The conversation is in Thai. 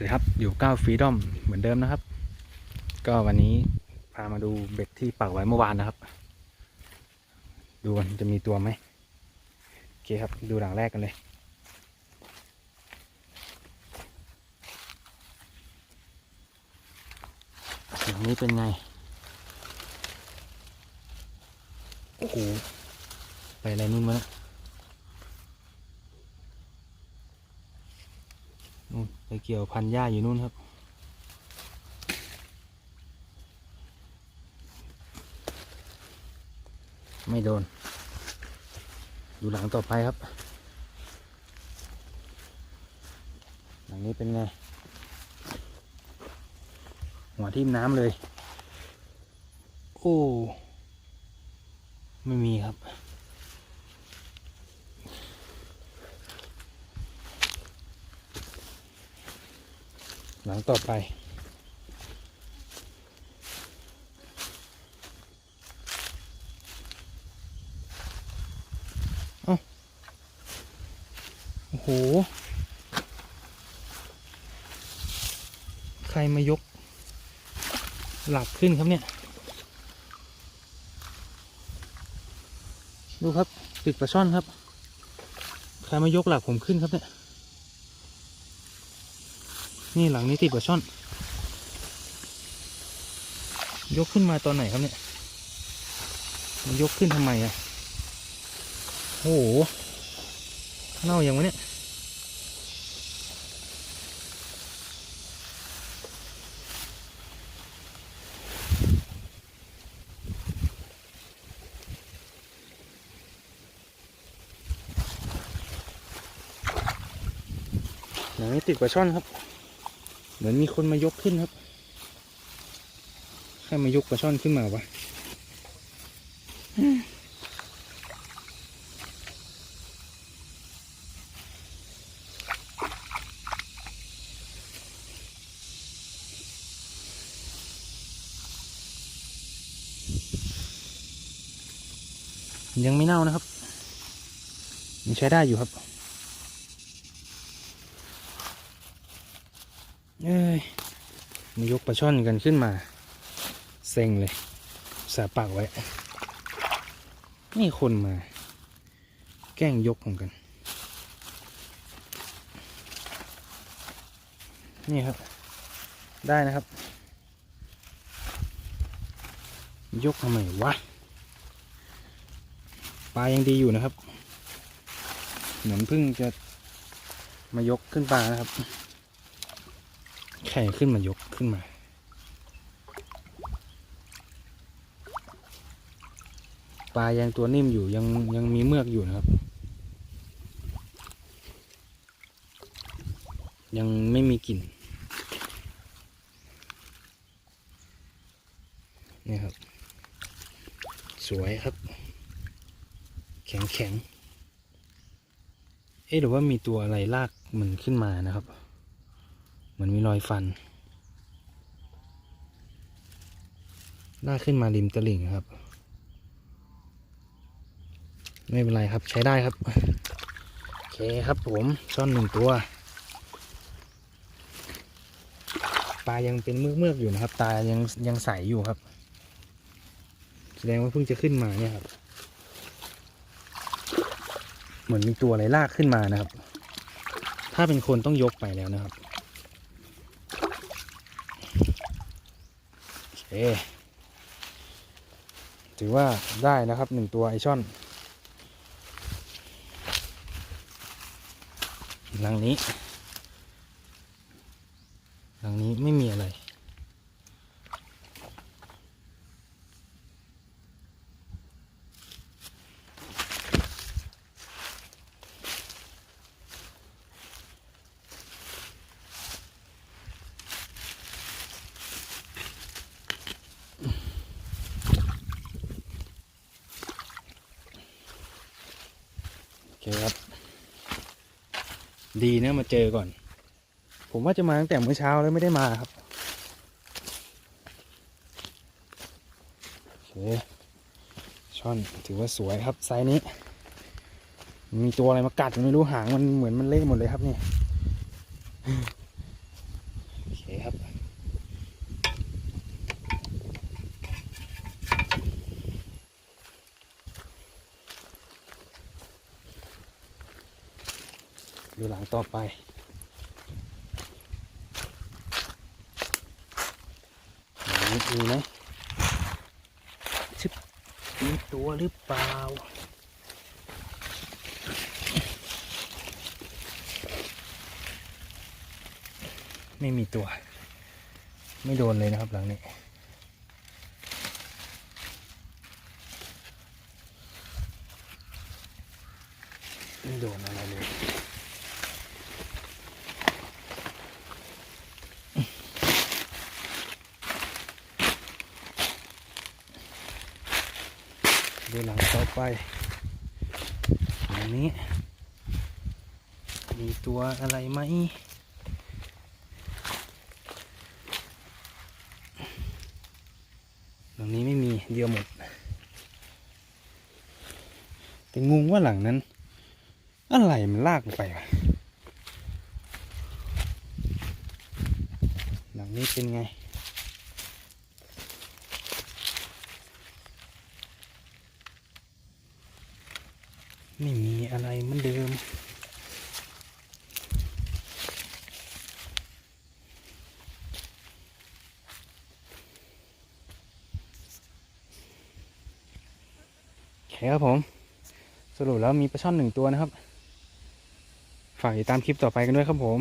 วัสดีครับ อยู่ก้าวฟรีดอมเหมือนเดิมนะครับ ก็วันนี้พามาดูเบ็ดที่ปักไว้เมื่อวานนะครับ ดูกันจะมีตัวไหมโอเคครับ ดูหลังแรกกันเลย หลังนี้เป็นไง โอ้โห ไปอะไรนู่นมาแล้ว นู่นไปเกี่ยวพันหญ้าอยู่นู่นครับ ไม่โดน ดูหลังต่อไปครับ หลังนี้เป็นไง หัวทิ่มน้ำเลย โอ้ ไม่มีครับ หลังต่อไป เอ้าโอ้โห ใครมายก หลักขึ้นครับเนี่ย ดูครับตึกปลาช่อนครับ ใครมายกหลักผมขึ้นครับเนี่ย นี่หลังนี้ติดปลาช่อน ยกขึ้นมาตอนไหนครับเนี่ย มันยกขึ้นทำไมอะโอ้โห เน่าอย่างวะเนี่ย หลังนี้ติดปลาช่อนครับ เหมือนมีคนมายกขึ้นครับใครมายกปลาช่อนขึ้นมาวะยังไม่เน่านะครับยังใช้ได้อยู่ครับ เอ้ยมายกปลาช่อนกันขึ้นมาเซ็งเลย สาปากไว้ นี่คนมา แกล้งยกของกัน นี่ครับ ได้นะครับ ยกทำไมวะ ปลายังดีอยู่นะครับ เหมือนเพิ่งจะมายกขึ้นปลานะครับ แข่ขึ้นมายกขึ้นมา ปลายังตัวนิ่มอยู่ยังยังมีเมือกอยู่นะครับ ยังไม่มีกลิ่นนี่ครับ สวยครับ แข็งแข็งเอ๊ะหรือว่ามีตัวอะไรลากมันขึ้นมานะครับ มือนมีรอยฟัน ลากขึ้นมาริมตลิ่งครับ ไม่เป็นไรครับใช้ได้ครับ โอเคครับผมซ่อนหนึ่งตัว ปลายังเป็นเมือกๆอยู่นะครับ ตายังยังใสอยู่ครับ แสดงว่าเพิ่งจะขึ้นมาเนี่ยครับ เหมือนมีตัวอะไรลากขึ้นมานะครับ ถ้าเป็นคนต้องยกไปแล้วนะครับ เอถือว่าได้นะครับหนึ่งตัวไอช่อนหลังนี้หลังนี้ไม่มีอะไร เคครับ ดีนะมาเจอก่อน ผมว่าจะมาตั้งแต่เมื่อเช้าแล้วไม่ได้มาครับ โอเค ช่อนถือว่าสวยครับไซส์นี้ มีตัวอะไรมากัดไม่รู้หางมันเหมือนมันเละหมดเลยครับนี่ ครับ ดูหลังต่อไปหลังนี้มีไหมชึบมีตัวหรือเปล่า ไม่มีตัว ไม่โดนเลยนะครับหลังนี้ไม่โดนอะไรเลย ดู หลังต่อไปหลังนี้ มีตัวอะไรไหมหลังนี้ไม่มีเดียวหมด แต่งงว่าหลังนั้น อะไรมันลากลงไปวะหลังนี้เป็นไง ไม่มีอะไรเหมือนเดิมโอเคครับผม สรุปแล้วมีปลาช่อนหนึ่งตัวนะครับ ฝากติดตามคลิปต่อไปกันด้วยครับผม